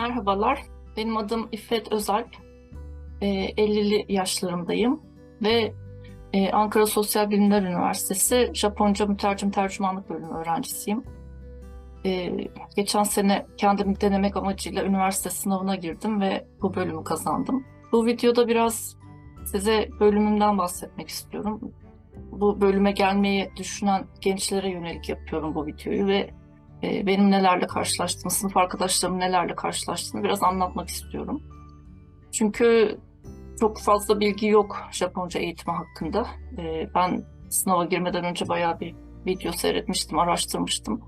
Merhabalar, benim adım İffet Özalp. Ee, 50'li yaşlarımdayım ve e, Ankara Sosyal Bilimler Üniversitesi Japonca Mütercim Tercümanlık Bölümü öğrencisiyim. Ee, geçen sene kendimi denemek amacıyla üniversite sınavına girdim ve bu bölümü kazandım. Bu videoda biraz size bölümümden bahsetmek istiyorum. Bu bölüme gelmeyi düşünen gençlere yönelik yapıyorum bu videoyu ve e, benim nelerle karşılaştığımı, sınıf arkadaşlarım nelerle karşılaştığını biraz anlatmak istiyorum. Çünkü çok fazla bilgi yok Japonca eğitimi hakkında. E, Ben sınava girmeden önce bayağı bir video seyretmiştim, araştırmıştım.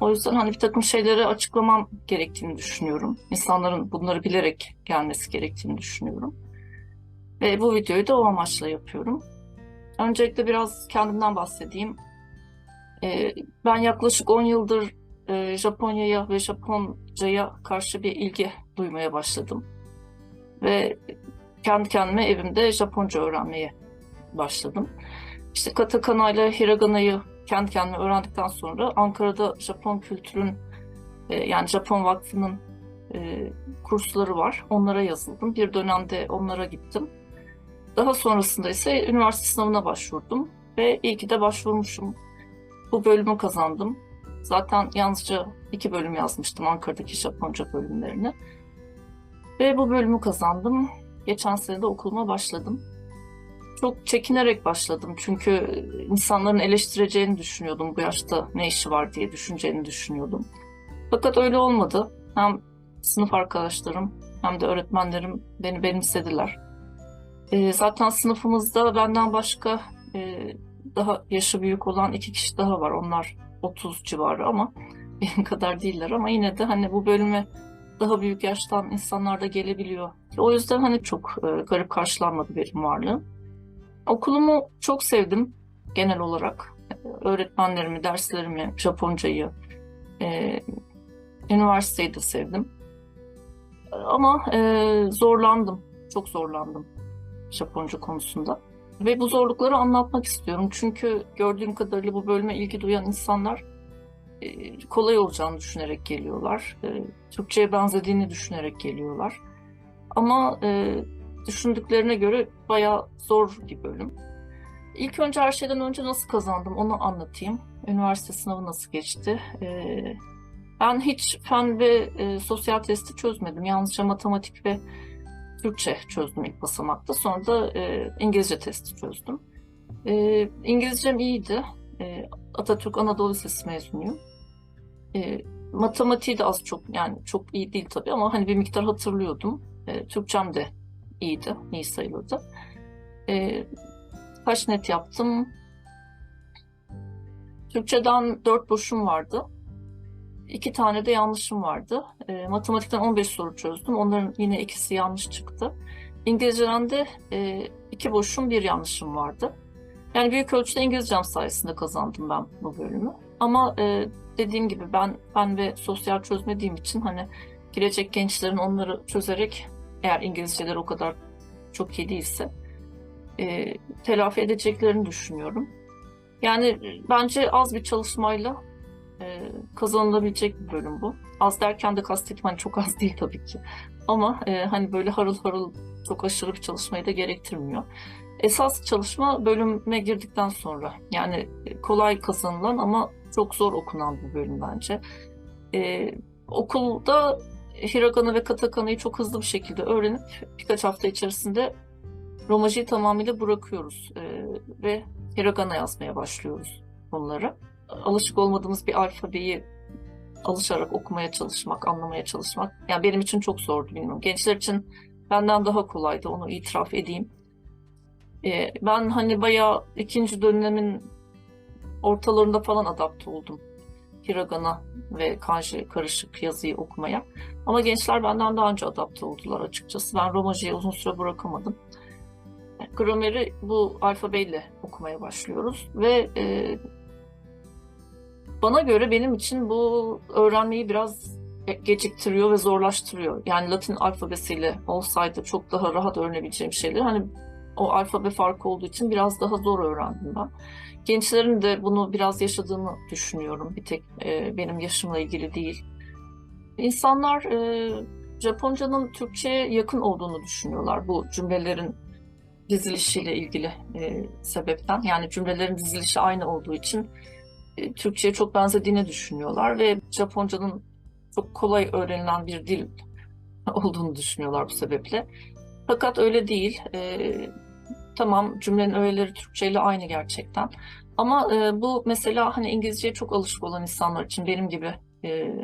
O yüzden hani bir takım şeyleri açıklamam gerektiğini düşünüyorum. İnsanların bunları bilerek gelmesi gerektiğini düşünüyorum. Ve bu videoyu da o amaçla yapıyorum. Öncelikle biraz kendimden bahsedeyim. Ee, Ben yaklaşık 10 yıldır e, Japonya'ya ve Japonca'ya karşı bir ilgi duymaya başladım. Ve kendi kendime evimde Japonca öğrenmeye başladım. İşte katakana ile hiragana'yı kendi kendime öğrendikten sonra Ankara'da Japon kültürün e, yani Japon Vakfı'nın e, kursları var. Onlara yazıldım. Bir dönemde onlara gittim. Daha sonrasında ise üniversite sınavına başvurdum ve iyi ki de başvurmuşum. Bu bölümü kazandım. Zaten yalnızca iki bölüm yazmıştım Ankara'daki Japonca bölümlerini. Ve bu bölümü kazandım. Geçen sene de okuluma başladım. Çok çekinerek başladım çünkü insanların eleştireceğini düşünüyordum bu yaşta ne işi var diye düşüneceğini düşünüyordum. Fakat öyle olmadı. Hem sınıf arkadaşlarım hem de öğretmenlerim beni benimsediler. Ee, zaten sınıfımızda benden başka e, daha yaşı büyük olan iki kişi daha var. Onlar 30 civarı ama benim kadar değiller ama yine de hani bu bölüme daha büyük yaştan insanlar da gelebiliyor. O yüzden hani çok e, garip karşılanmadı benim varlığım. Okulumu çok sevdim genel olarak. Öğretmenlerimi, derslerimi, Japoncayı, e, üniversiteyi de sevdim. Ama e, zorlandım, çok zorlandım Japonca konusunda. Ve bu zorlukları anlatmak istiyorum. Çünkü gördüğüm kadarıyla bu bölüme ilgi duyan insanlar e, kolay olacağını düşünerek geliyorlar. E, Türkçe'ye benzediğini düşünerek geliyorlar. Ama e, düşündüklerine göre bayağı zor bir bölüm. İlk önce her şeyden önce nasıl kazandım onu anlatayım. Üniversite sınavı nasıl geçti? E, ben hiç fen ve sosyal testi çözmedim. Yalnızca matematik ve Türkçe çözdüm ilk basamakta. Sonra da e, İngilizce testi çözdüm. E, İngilizcem iyiydi. E, Atatürk Anadolu Lisesi mezunuyum. E, matematiği de az çok yani çok iyi değil tabii ama hani bir miktar hatırlıyordum. E, Türkçem de iyiydi, iyi sayılırdı. E, kaç net yaptım? Türkçeden dört boşum vardı. İki tane de yanlışım vardı. E, matematikten 15 soru çözdüm. Onların yine ikisi yanlış çıktı. İngilizceden de e, iki boşum, bir yanlışım vardı. Yani büyük ölçüde İngilizcem sayesinde kazandım ben bu bölümü. Ama e, dediğim gibi ben fen ve sosyal çözmediğim için hani girecek gençlerin onları çözerek eğer İngilizceleri o kadar çok iyi değilse e, telafi edeceklerini düşünüyorum. Yani bence az bir çalışmayla e, kazanılabilecek bir bölüm bu. Az derken de kastettim hani çok az değil tabii ki. Ama e, hani böyle harıl harıl çok aşırı bir çalışmayı da gerektirmiyor. Esas çalışma bölüme girdikten sonra. Yani kolay kazanılan ama çok zor okunan bir bölüm bence. E, okulda hiragana ve katakana'yı çok hızlı bir şekilde öğrenip birkaç hafta içerisinde romajiyi tamamıyla bırakıyoruz e, ve hiragana yazmaya başlıyoruz bunları. Alışık olmadığımız bir alfabeyi alışarak okumaya çalışmak, anlamaya çalışmak. Yani benim için çok zordu bilmiyorum. Gençler için benden daha kolaydı onu itiraf edeyim. E, ben hani bayağı ikinci dönemin ortalarında falan adapte oldum. Hiragana ve kanji karışık yazıyı okumaya. Ama gençler benden daha önce adapte oldular açıkçası. Ben Romaji'yi uzun süre bırakamadım. Grameri bu alfabeyle okumaya başlıyoruz ve e, bana göre benim için bu öğrenmeyi biraz geciktiriyor ve zorlaştırıyor. Yani Latin alfabesiyle olsaydı çok daha rahat öğrenebileceğim şeyleri hani o alfabe farkı olduğu için biraz daha zor öğrendim ben. Gençlerin de bunu biraz yaşadığını düşünüyorum. Bir tek e, benim yaşımla ilgili değil. İnsanlar e, Japonca'nın Türkçe'ye yakın olduğunu düşünüyorlar bu cümlelerin dizilişiyle ilgili e, sebepten. Yani cümlelerin dizilişi aynı olduğu için Türkçe'ye çok benzediğini düşünüyorlar ve Japonca'nın çok kolay öğrenilen bir dil olduğunu düşünüyorlar bu sebeple. Fakat öyle değil. E, tamam cümlenin öğeleri Türkçe ile aynı gerçekten. Ama e, bu mesela hani İngilizceye çok alışık olan insanlar için benim gibi e,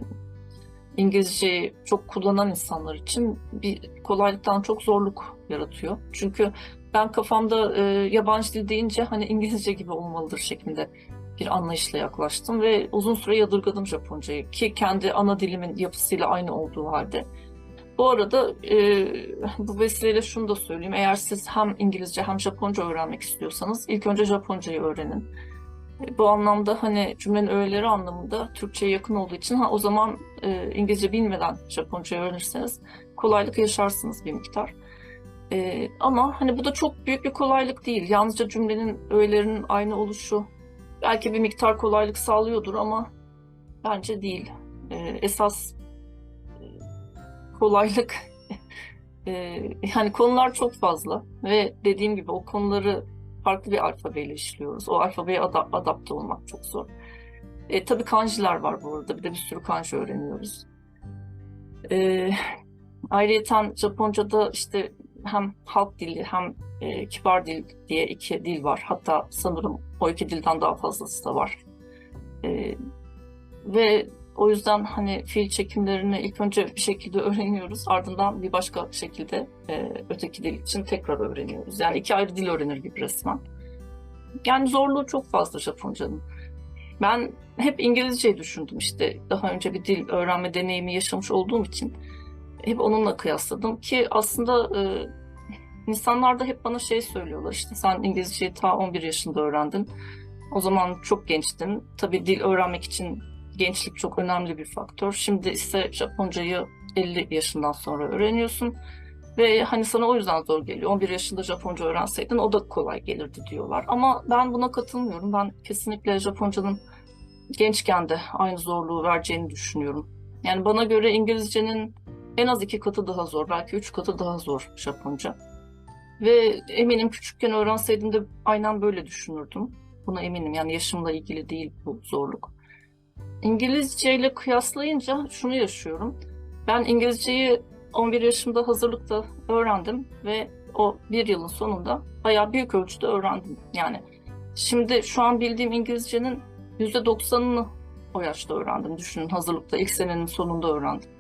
İngilizceyi çok kullanan insanlar için bir kolaylıktan çok zorluk yaratıyor. Çünkü ben kafamda e, yabancı dil deyince hani İngilizce gibi olmalıdır şeklinde bir anlayışla yaklaştım ve uzun süre yadırgadım Japoncayı ki kendi ana dilimin yapısıyla aynı olduğu halde. Bu arada e, bu vesileyle şunu da söyleyeyim. Eğer siz hem İngilizce hem Japonca öğrenmek istiyorsanız ilk önce Japoncayı öğrenin. E, Bu anlamda hani cümlenin öğeleri anlamında Türkçe'ye yakın olduğu için ha o zaman e, İngilizce bilmeden Japoncayı öğrenirseniz kolaylık yaşarsınız bir miktar. E, ama hani bu da çok büyük bir kolaylık değil. Yalnızca cümlenin öğelerinin aynı oluşu belki bir miktar kolaylık sağlıyordur ama bence değil. E, esas kolaylık e, yani konular çok fazla ve dediğim gibi o konuları farklı bir alfabeyle işliyoruz. O alfabeye ada- adapte olmak çok zor. E, tabii kanjiler var bu arada. Bir de bir sürü kanji öğreniyoruz. E, ayrıyeten Japonca'da işte hem halk dili hem e, kibar dil diye iki dil var. Hatta sanırım o iki dilden daha fazlası da var. E, ve o yüzden hani fiil çekimlerini ilk önce bir şekilde öğreniyoruz. Ardından bir başka şekilde e, öteki dil için tekrar öğreniyoruz. Yani iki ayrı dil öğrenir gibi resmen. Yani zorluğu çok fazla Japonca'nın. Ben hep İngilizceyi düşündüm işte. Daha önce bir dil öğrenme deneyimi yaşamış olduğum için hep onunla kıyasladım ki aslında e, insanlar da hep bana şey söylüyorlar işte sen İngilizceyi ta 11 yaşında öğrendin. O zaman çok gençtin. Tabii dil öğrenmek için gençlik çok önemli bir faktör. Şimdi ise Japoncayı 50 yaşından sonra öğreniyorsun. Ve hani sana o yüzden zor geliyor. 11 yaşında Japonca öğrenseydin o da kolay gelirdi diyorlar. Ama ben buna katılmıyorum. Ben kesinlikle Japonca'nın gençken de aynı zorluğu vereceğini düşünüyorum. Yani bana göre İngilizcenin en az iki katı daha zor, belki üç katı daha zor Japonca. Ve eminim küçükken öğrenseydim de aynen böyle düşünürdüm. Buna eminim. Yani yaşımla ilgili değil bu zorluk. İngilizce ile kıyaslayınca şunu yaşıyorum. Ben İngilizceyi 11 yaşımda hazırlıkta öğrendim ve o bir yılın sonunda bayağı büyük ölçüde öğrendim. Yani şimdi şu an bildiğim İngilizcenin %90'ını o yaşta öğrendim. Düşünün hazırlıkta ilk senenin sonunda öğrendim.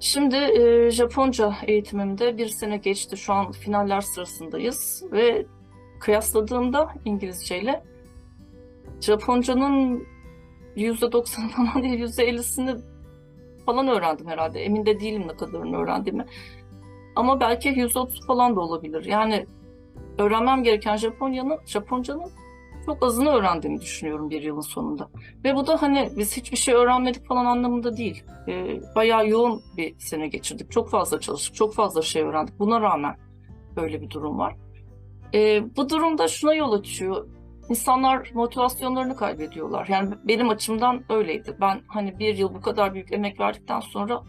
Şimdi e, Japonca eğitimimde bir sene geçti. Şu an finaller sırasındayız ve kıyasladığımda İngilizce ile Japonca'nın %90 falan değil %50'sini falan öğrendim herhalde. Emin de değilim ne kadarını öğrendiğimi. Ama belki %30 falan da olabilir. Yani öğrenmem gereken Japonya'nın, Japonca'nın çok azını öğrendiğimi düşünüyorum bir yılın sonunda. Ve bu da hani biz hiçbir şey öğrenmedik falan anlamında değil. Ee, bayağı yoğun bir sene geçirdik. Çok fazla çalıştık, çok fazla şey öğrendik. Buna rağmen böyle bir durum var. Ee, bu durumda şuna yol açıyor. İnsanlar motivasyonlarını kaybediyorlar. Yani benim açımdan öyleydi. Ben hani bir yıl bu kadar büyük emek verdikten sonra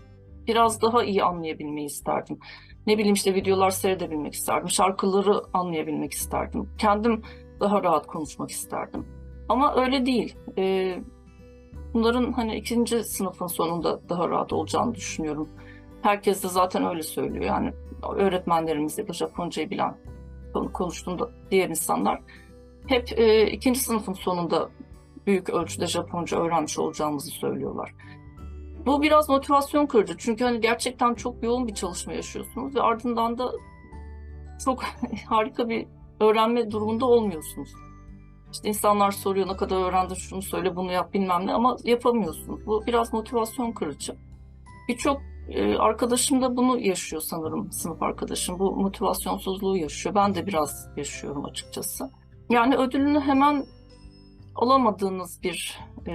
biraz daha iyi anlayabilmeyi isterdim. Ne bileyim işte videolar seyredebilmek isterdim. Şarkıları anlayabilmek isterdim. Kendim daha rahat konuşmak isterdim. Ama öyle değil. Ee, bunların hani ikinci sınıfın sonunda daha rahat olacağını düşünüyorum. Herkes de zaten öyle söylüyor. Yani öğretmenlerimiz ya da Japoncayı bilen konuştuğumda diğer insanlar hep e, ikinci sınıfın sonunda büyük ölçüde Japonca öğrenmiş olacağımızı söylüyorlar. Bu biraz motivasyon kırıcı. Çünkü hani gerçekten çok yoğun bir çalışma yaşıyorsunuz ve ardından da çok harika bir öğrenme durumunda olmuyorsunuz. İşte insanlar soruyor ne kadar öğrendin şunu söyle bunu yap bilmem ne ama yapamıyorsunuz. Bu biraz motivasyon kırıcı. Birçok e, arkadaşım da bunu yaşıyor sanırım sınıf arkadaşım. Bu motivasyonsuzluğu yaşıyor. Ben de biraz yaşıyorum açıkçası. Yani ödülünü hemen alamadığınız bir e,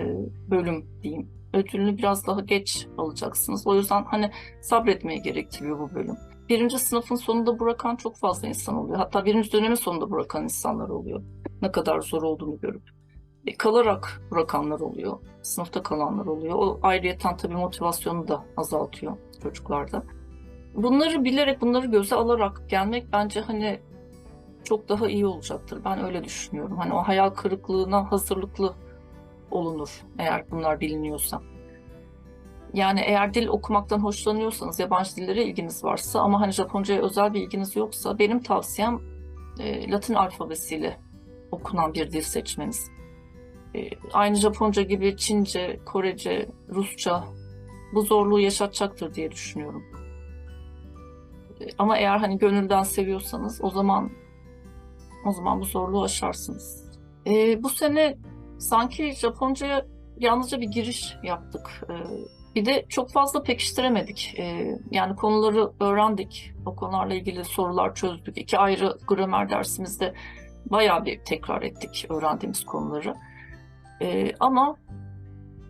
bölüm diyeyim. Ödülünü biraz daha geç alacaksınız. O yüzden hani sabretmeyi gerektiriyor bu bölüm. Birinci sınıfın sonunda bırakan çok fazla insan oluyor. Hatta birinci dönemin sonunda bırakan insanlar oluyor. Ne kadar zor olduğunu görüp. E, kalarak bırakanlar oluyor. Sınıfta kalanlar oluyor. O ayrıyeten tabii motivasyonu da azaltıyor çocuklarda. Bunları bilerek, bunları göze alarak gelmek bence hani çok daha iyi olacaktır. Ben öyle düşünüyorum. Hani o hayal kırıklığına hazırlıklı olunur eğer bunlar biliniyorsa. Yani eğer dil okumaktan hoşlanıyorsanız, yabancı dillere ilginiz varsa ama hani Japonca'ya özel bir ilginiz yoksa benim tavsiyem e, Latin alfabesiyle okunan bir dil seçmeniz. E, aynı Japonca gibi Çince, Korece, Rusça bu zorluğu yaşatacaktır diye düşünüyorum. E, ama eğer hani gönülden seviyorsanız o zaman o zaman bu zorluğu aşarsınız. E, bu sene sanki Japonca'ya yalnızca bir giriş yaptık. E, bir de çok fazla pekiştiremedik. E, yani konuları öğrendik. O konularla ilgili sorular çözdük. İki ayrı gramer dersimizde bayağı bir tekrar ettik öğrendiğimiz konuları. E, ama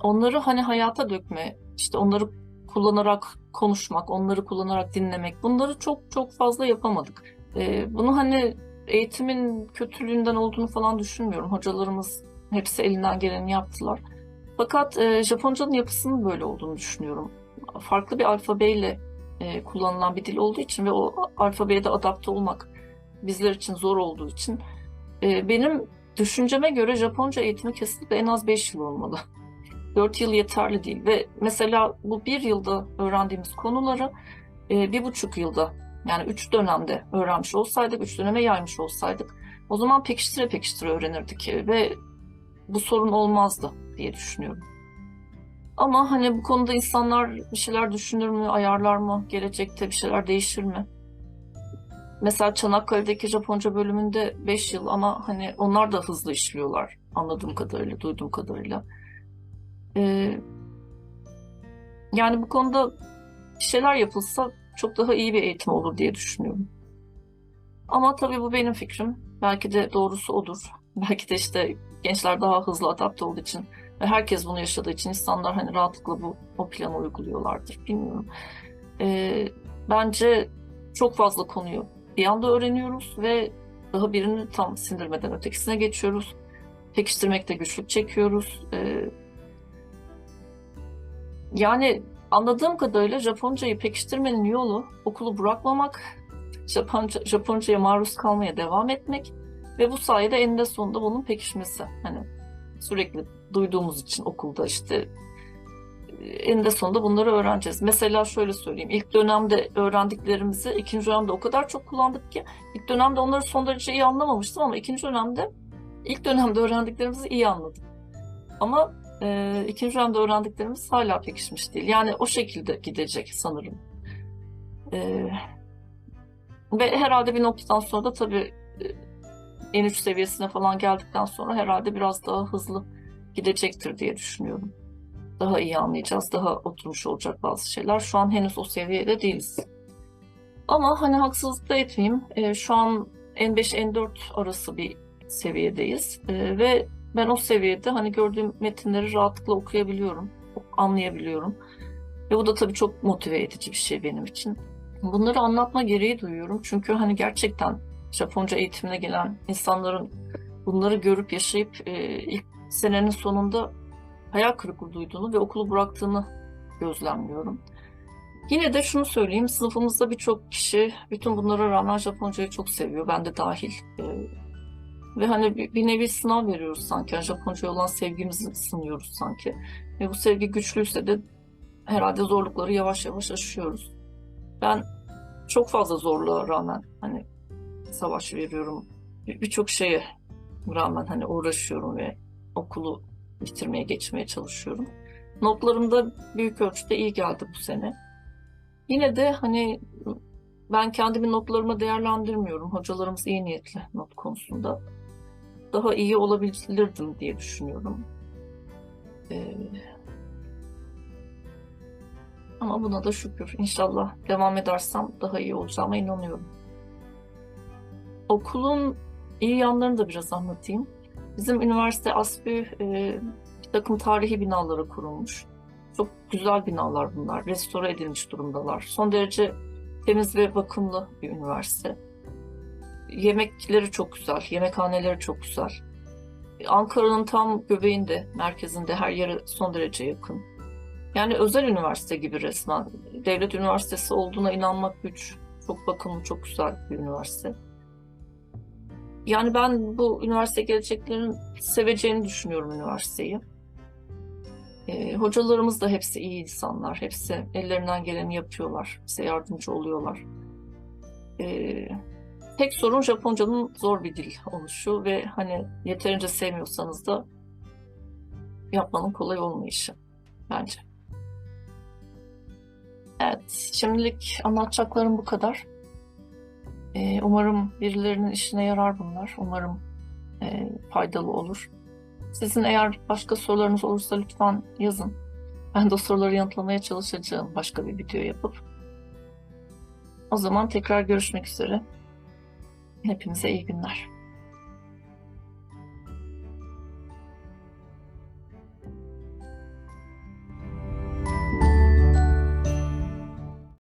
onları hani hayata dökme, işte onları kullanarak konuşmak, onları kullanarak dinlemek bunları çok çok fazla yapamadık. E, bunu hani eğitimin kötülüğünden olduğunu falan düşünmüyorum. Hocalarımız hepsi elinden geleni yaptılar. Fakat e, Japonca'nın yapısının böyle olduğunu düşünüyorum. Farklı bir alfabeyle e, kullanılan bir dil olduğu için ve o alfabeye de adapte olmak bizler için zor olduğu için e, benim düşünceme göre Japonca eğitimi kesinlikle en az 5 yıl olmalı. 4 yıl yeterli değil ve mesela bu bir yılda öğrendiğimiz konuları e, bir buçuk yılda yani üç dönemde öğrenmiş olsaydık, üç döneme yaymış olsaydık o zaman pekiştire pekiştire öğrenirdik ve bu sorun olmazdı diye düşünüyorum. Ama hani bu konuda insanlar bir şeyler düşünür mü, ayarlar mı, gelecekte bir şeyler değişir mi? Mesela Çanakkale'deki Japonca bölümünde 5 yıl ama hani onlar da hızlı işliyorlar anladığım kadarıyla, duyduğum kadarıyla. Ee, yani bu konuda bir şeyler yapılsa çok daha iyi bir eğitim olur diye düşünüyorum. Ama tabii bu benim fikrim. Belki de doğrusu odur. Belki de işte gençler daha hızlı adapte olduğu için ve herkes bunu yaşadığı için insanlar hani rahatlıkla bu o planı uyguluyorlardır. Bilmiyorum. Ee, bence çok fazla konuyu bir anda öğreniyoruz ve daha birini tam sindirmeden ötekisine geçiyoruz. Pekiştirmekte güçlük çekiyoruz. Ee, yani anladığım kadarıyla Japoncayı pekiştirmenin yolu okulu bırakmamak, Japonca, Japonca'ya maruz kalmaya devam etmek ve bu sayede eninde sonunda bunun pekişmesi. Hani sürekli duyduğumuz için okulda işte eninde sonunda bunları öğreneceğiz. Mesela şöyle söyleyeyim. İlk dönemde öğrendiklerimizi ikinci dönemde o kadar çok kullandık ki ilk dönemde onları son derece iyi anlamamıştım ama ikinci dönemde ilk dönemde öğrendiklerimizi iyi anladım. Ama e, ikinci dönemde öğrendiklerimiz hala pekişmiş değil. Yani o şekilde gidecek sanırım. E, ve herhalde bir noktadan sonra da tabii e, N3 seviyesine falan geldikten sonra herhalde biraz daha hızlı gidecektir diye düşünüyorum. Daha iyi anlayacağız, daha oturmuş olacak bazı şeyler. Şu an henüz o seviyede değiliz. Ama hani haksızlık da etmeyeyim. E, şu an N5, N4 arası bir seviyedeyiz. E, ve ben o seviyede hani gördüğüm metinleri rahatlıkla okuyabiliyorum, anlayabiliyorum. Ve bu da tabii çok motive edici bir şey benim için. Bunları anlatma gereği duyuyorum. Çünkü hani gerçekten Japonca eğitimine gelen insanların bunları görüp yaşayıp e, ilk senenin sonunda hayal kırıklığı duyduğunu ve okulu bıraktığını gözlemliyorum. Yine de şunu söyleyeyim, sınıfımızda birçok kişi bütün bunlara rağmen Japoncayı çok seviyor, ben de dahil. E, ve hani bir, bir nevi sınav veriyoruz sanki, yani Japonca'ya olan sevgimizi sınıyoruz sanki. Ve bu sevgi güçlüyse de herhalde zorlukları yavaş yavaş aşıyoruz. Ben çok fazla zorluğa rağmen hani savaş veriyorum. Birçok şeye rağmen hani uğraşıyorum ve okulu bitirmeye geçmeye çalışıyorum. Notlarım da büyük ölçüde iyi geldi bu sene. Yine de hani ben kendimi notlarıma değerlendirmiyorum. Hocalarımız iyi niyetli not konusunda. Daha iyi olabilirdim diye düşünüyorum. Ee, ama buna da şükür. İnşallah devam edersem daha iyi olacağıma inanıyorum. Okulun iyi yanlarını da biraz anlatayım. Bizim üniversite ASBÜ e, bir takım tarihi binalara kurulmuş. Çok güzel binalar bunlar. Restore edilmiş durumdalar. Son derece temiz ve bakımlı bir üniversite. Yemekleri çok güzel, yemekhaneleri çok güzel. Ankara'nın tam göbeğinde, merkezinde her yere son derece yakın. Yani özel üniversite gibi resmen. Devlet üniversitesi olduğuna inanmak güç. Çok bakımlı, çok güzel bir üniversite. Yani ben bu üniversite geleceklerin seveceğini düşünüyorum üniversiteyi. Ee, hocalarımız da hepsi iyi insanlar. Hepsi ellerinden geleni yapıyorlar. Bize yardımcı oluyorlar. Ee, tek sorun Japonca'nın zor bir dil oluşu ve hani yeterince sevmiyorsanız da yapmanın kolay olmayışı bence. Evet, şimdilik anlatacaklarım bu kadar. Ee, umarım birilerinin işine yarar bunlar. Umarım e, faydalı olur. Sizin eğer başka sorularınız olursa lütfen yazın. Ben de o soruları yanıtlamaya çalışacağım başka bir video yapıp. O zaman tekrar görüşmek üzere. Hepinize iyi günler.